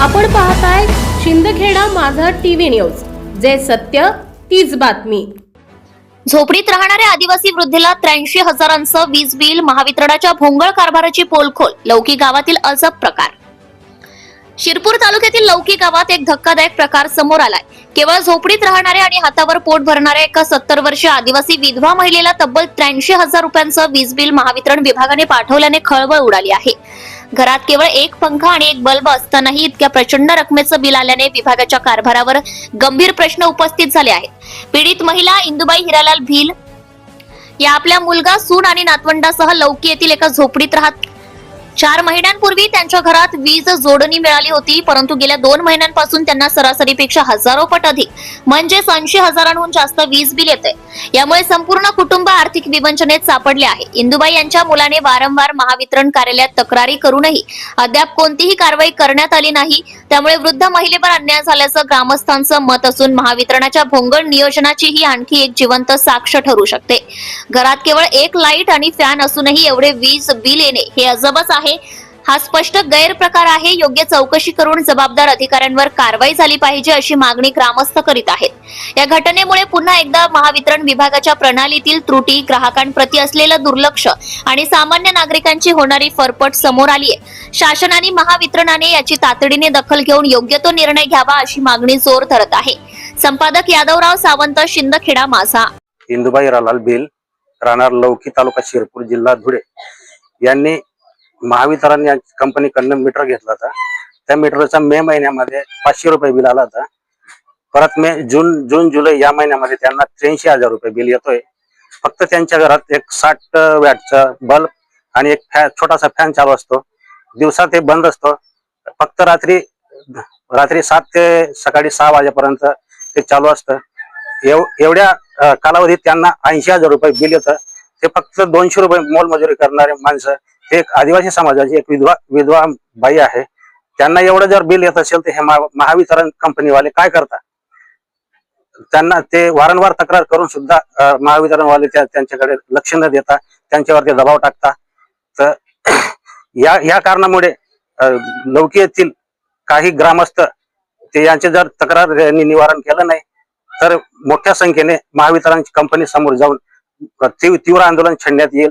आपण पाहताय शिंदखेडा माझा टीव्ही न्यूज. जे सत्य तीच बातमी. झोपडीत राहणाऱ्या आदिवासी वृद्धीला त्र्याऐंशी हजारांचं वीज बिल महावितरणाच्या भोंगळ कारभाराची पोलखोल लौकी गावातील अजब प्रकार. शिरपूर तालुक्यातील लौकी गावात एक धक्कादायक प्रकार समोर आलाय. केवळ झोपडीत राहणाऱ्या आणि हातावर पोट भरणाऱ्या एका सत्तर वर्षीय आदिवासी विधवा महिलेला तब्बल त्र्याऐंशी हजार रुपयांचं वीज बिल महावितरण विभागाने पाठवल्याने खळबळ उडाली आहे. घरात केवळ एक पंखा आणि एक बल्ब असतानाही इतक्या प्रचंड रकमेचं बिल आल्याने विभागाच्या कारभारावर गंभीर प्रश्न उपस्थित झाले आहेत. पीडित महिला इंदुबाई हिरालाल भिल या आपल्या मुलगा सून आणि नातवंडासह लौकी येथील एका झोपडीत राहत. चार महिन्यांपूर्वी त्यांच्या घरात वीज जोडणी मिळाली होती परंतु गेल्या दोन महिन्यांपासून त्यांना सरासरीपेक्षा हजारो पट अधिक म्हणजेच ऐंशी हजारांहून जास्त वीज बिल येते यामुळे संपूर्ण कुटुंब आर्थिक विवंचनेत सापडले आहे. इंदुबाई यांच्या मुलाने वारंवार महावितरण कार्यालयात तक्रारी करूनही अद्याप कोणतीही कारवाई करण्यात आली नाही. त्यामुळे वृद्ध महिलेवर अन्याय झाल्याचं ग्रामस्थांचं मत असून महावितरणाच्या भोंगळ नियोजनाची ही आणखी एक जिवंत साक्ष ठरू शकते. घरात केवळ एक लाइट आणि फॅन असूनही एवढे वीज बिल येणे हे अजबच आहे. हा स्पष्ट गैरप्रकार आहे. योग्य चौकशी करून जबाबदार अधिकाऱ्यांवर कारवाई झाली पाहिजे अशी मागणी ग्रामस्थ करीत आहेत. या घटनेमुळे पुन्हा एकदा महावितरण विभागाच्या प्रणालीतील त्रुटी ग्राहकांप्रती असलेलं दुर्लक्ष आणि सामान्य नागरिकांची होणारी फरफट समोर आली आहे शासन आणि महावितरणाने याची तातडीने दखल घेऊन योग्य तो निर्णय घ्यावा अशी मागणी जोर धरत आहे. संपादक यादवराव सावंत शिंदखेडा माझा. इंदुबाई रालाल बिल राहणार लौकी तालुका शिरपूर जिल्हा धुळे यांनी महावितरण या कंपनीकडनं मीटर घेतला होता. त्या मीटरचा मे महिन्यामध्ये पाचशे रुपये बिल आला होता. परत मे जून जून जुलै या महिन्यामध्ये त्यांना त्र्याऐंशी हजार रुपये बिल येतोय. फक्त त्यांच्या घरात एक साठ वॅटचा बल्ब आणि एक फॅन छोटासा फॅन चालू असतो. दिवसा ते बंद असतो. फक्त रात्री रात्री सात ते सकाळी सहा वाजेपर्यंत ते चालू असतं. एव एवढ्या कालावधीत त्यांना ऐंशी हजार रुपये बिल येतं. ते फक्त दोनशे रुपये मोलमजुरी करणारे माणसं एक आदिवासी समाजाची एक विधवा विधवा बाई आहे. त्यांना एवढं जर बिल येत असेल तर हे महावितरण कंपनीवाले काय करतात? त्यांना ते वारंवार तक्रार करून सुद्धा महावितरणवाले त्या त्यांच्याकडे लक्ष न देता त्यांच्यावरती दबाव टाकता तर या या कारणामुळे अं, काही ग्रामस्थ ते यांचे जर तक्रार यांनी निवारण केलं नाही तर मोठ्या संख्येने महावितरण कंपनी समोर जाऊन तीव्र आंदोलन छेडण्यात येईल.